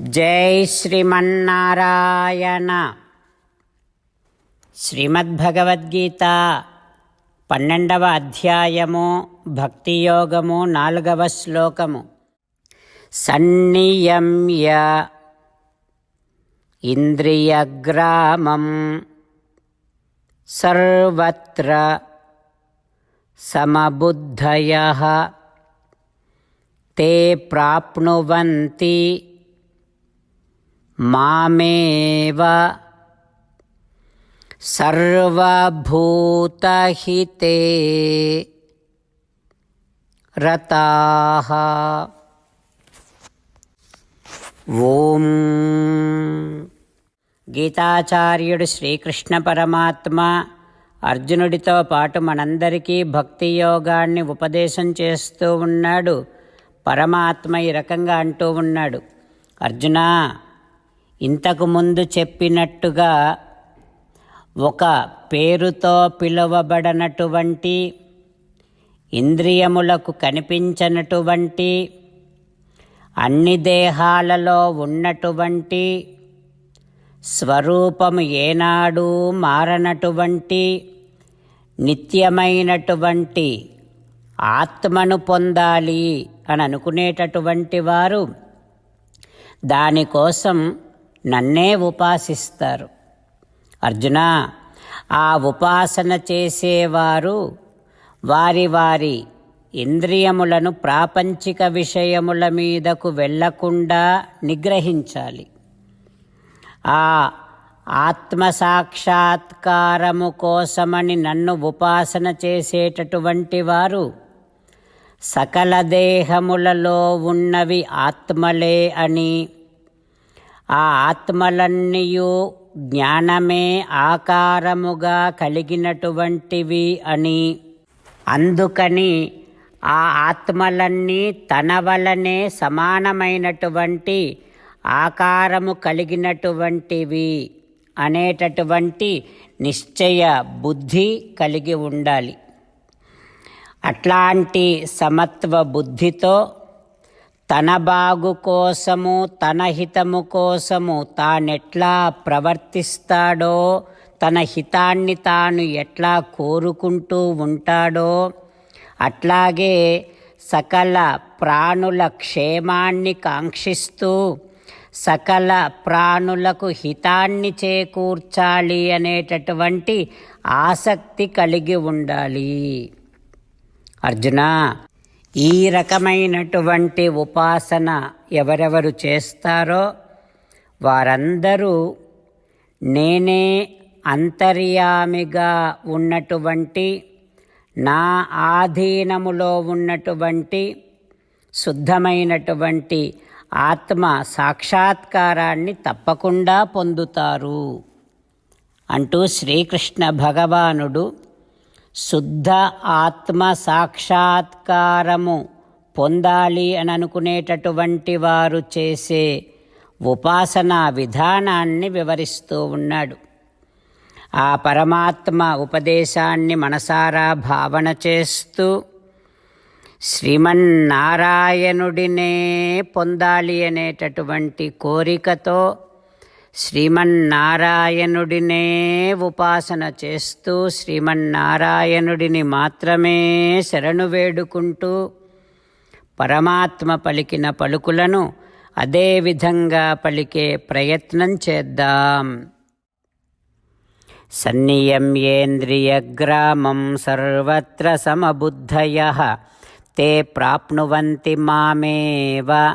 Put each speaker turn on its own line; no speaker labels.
జై శ్రీమన్నారాయణ. శ్రీమద్భగవద్గీత పన్నెండవ అధ్యాయము భక్తియోగము నాలుగవ శ్లోకము. సన్నియమ్య ఇంద్రియగ్రామం సర్వత్ర సమబుద్ధయ. తే ప్రాప్నువంతి మామేవ సర్వభూతహితే రతాహ ఓం గీతాచార్యుడు శ్రీకృష్ణ పరమాత్మ అర్జునుడితో పాటు మనందరికీ భక్తి యోగాన్ని ఉపదేశం చేస్తూ ఉన్నాడు. పరమాత్మ ఈ రకంగా అంటూ ఉన్నాడు. అర్జునా ఇంతకుముందు చెప్పినట్టుగా ఒక పేరుతో పిలువబడనటువంటి ఇంద్రియములకు కనిపించనటువంటి అన్ని దేహాలలో ఉన్నటువంటి స్వరూపము ఏనాడు మారనటువంటి నిత్యమైనటువంటి ఆత్మను పొందాలి అని అనుకునేటటువంటి వారు దానికోసం నన్నే ఉపాసిస్తారు. అర్జున ఆ ఉపాసన చేసేవారు వారి వారి ఇంద్రియములను ప్రాపంచిక విషయముల మీదకు వెళ్ళకుండా నిగ్రహించాలి. ఆ ఆత్మ సాక్షాత్కారము కోసమని నన్ను ఉపాసన చేసేటటువంటి వారు సకల దేహములలో ఉన్నవి ఆత్మలే అని ఆ ఆత్మలన్నీయు జ్ఞానమే ఆకారముగా కలిగినటువంటివి అని. అందుకని ఆ ఆత్మలన్నీ తన వలనే సమానమైనటువంటి ఆకారము కలిగినటువంటివి అనేటటువంటి నిశ్చయ బుద్ధి కలిగి ఉండాలి. అట్లాంటి సమత్వ బుద్ధితో తన బాగు కోసము తన హితము కోసము తానెట్లా ప్రవర్తిస్తాడో తన హితాన్ని తాను ఎట్లా కోరుకుంటూ ఉంటాడో అట్లాగే సకల ప్రాణుల క్షేమాన్ని కాంక్షిస్తూ సకల ప్రాణులకు హితాన్ని చేకూర్చాలి అనేటటువంటి ఆసక్తి కలిగి ఉండాలి. అర్జున! ఈ రకమైనటువంటి ఉపాసన ఎవరెవరు చేస్తారో వారందరూ నేనే అంతర్యామిగా ఉన్నటువంటి నా ఆధీనములో ఉన్నటువంటి శుద్ధమైనటువంటి ఆత్మ సాక్షాత్కారాన్ని తప్పకుండా పొందుతారు అంటూ శ్రీకృష్ణ భగవానుడు శుద్ధ ఆత్మ సాక్షాత్కారము పొందాలి అని అనుకునేటటువంటి వారు చేసే ఉపాసనా విధానాన్ని వివరిస్తూ ఉన్నాడు. ఆ పరమాత్మ ఉపదేశాన్ని మనసారా భావన చేస్తూ శ్రీమన్నారాయణుడినే పొందాలి అనేటటువంటి కోరికతో శ్రీమన్నారాయణుడినే ఉపాసన చేస్తూ శ్రీమన్నారాయణుడిని మాత్రమే శరణు వేడుకుంటూ పరమాత్మ పలికిన పలుకులను అదే విధంగా పలికే ప్రయత్నం చేద్దాం. సన్నియమ్యేంద్రియగ్రామం సర్వత్ర సమబుద్ధయ తే ప్రాప్నువంతి మామేవ